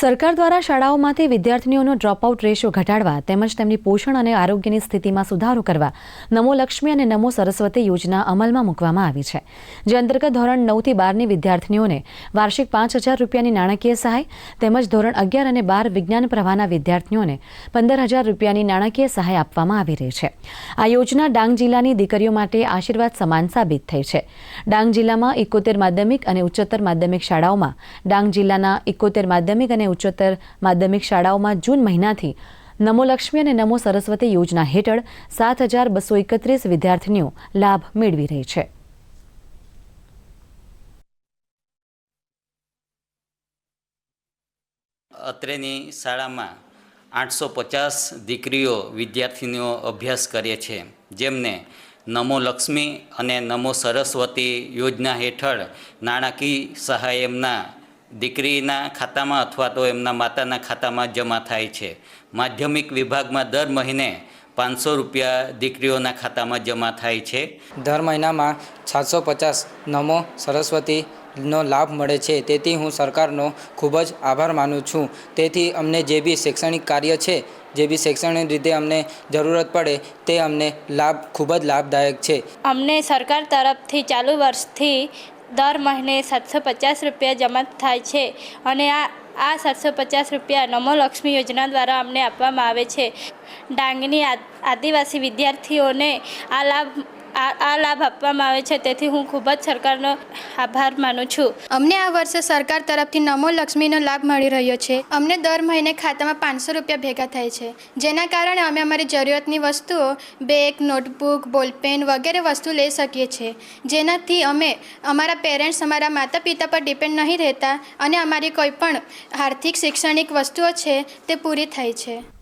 સરકાર દ્વારા શાળાઓમાંથી વિદ્યાર્થીઓનો ડ્રોપઆઉટ રેશિયો ઘટાડવા તેમજ તેમની પોષણ અને આરોગ્યની સ્થિતિમાં સુધારો કરવા નમો લક્ષ્મી અને નમો સરસ્વતી યોજના અમલમાં મૂકવામાં આવી છે. જે અંતર્ગત ધોરણ નવથી બારની વિદ્યાર્થીઓને વાર્ષિક પાંચ હજાર રૂપિયાની નાણાકીય સહાય તેમજ ધોરણ અગિયાર અને બાર વિજ્ઞાન પ્રવાહના વિદ્યાર્થીઓને પંદર હજાર રૂપિયાની નાણાકીય સહાય આપવામાં આવી રહી છે. આ યોજના ડાંગ જિલ્લાની દીકરીઓ માટે આશીર્વાદ સમાન સાબિત થઈ છે. ડાંગ જિલ્લામાં એકોતેર માધ્યમિક અને ઉચ્ચતર માધ્યમિક શાળાઓમાં ડાંગ જિલ્લાના એકોતેર માધ્યમિક અને ઉચ્ચતર માધ્યમિક શાળાઓમાં જૂન મહિનાથી નમો લક્ષ્મી અને નમો સરસ્વતી યોજના હેઠળ સાત હજાર બસો એકત્રીસ વિદ્યાર્થીનીઓ લાભ મેળવી રહી છે. અત્રેની શાળામાં આઠસો પચાસ દીકરીઓ વિદ્યાર્થીનીઓ અભ્યાસ કરે છે. જેમને નમો લક્ષ્મી અને નમો સરસ્વતી યોજના હેઠળ નાણાકીય સહાય એમના દીકરીના ખાતામાં અથવા તો એમના માતાના ખાતામાં જમા થાય છે. માધ્યમિક વિભાગમાં દર મહિને પાંચસો રૂપિયા દીકરીઓના ખાતામાં જમા થાય છે. દર મહિનામાં સાતસો પચાસ નમો સરસ્વતીનો લાભ મળે છે. તેથી હું સરકારનો ખૂબ જ આભાર માનું છું. તેથી અમને જે બી શૈક્ષણિક કાર્ય છે જે બી શૈક્ષણિક રીતે અમને જરૂરત પડે તે અમને લાભ ખૂબ જ લાભદાયક છે. અમને સરકાર તરફથી ચાલુ વર્ષથી દર મહિને સાતસો પચાસ રૂપિયા જમા થાય છે અને આ આ સાતસો પચાસ રૂપિયા નમો લક્ષ્મી યોજના દ્વારા અમને આપવામાં આવે છે. ડાંગની આદિવાસી વિદ્યાર્થીઓને આ લાભ આ લાભ આપવામાં આવે છે. તેથી હું ખૂબ જ સરકારનો આભાર માનું છું. અમને આ વર્ષે સરકાર તરફથી નમો લક્ષ્મીનો લાભ મળી રહ્યો છે. અમને દર મહિને ખાતામાં પાંચસો રૂપિયા ભેગા થાય છે. જેના કારણે અમે અમારી જરૂરિયાતની વસ્તુઓ, બેગ, નોટબુક, બોલપેન વગેરે વસ્તુ લઈ શકીએ છીએ જેનાથી અમે અમારા પેરેન્ટ્સ અમારા માતા પિતા પર ડિપેન્ડ નહીં રહેતા અને અમારી કોઈ પણ આર્થિક, શૈક્ષણિક વસ્તુઓ છે તે પૂરી થાય છે.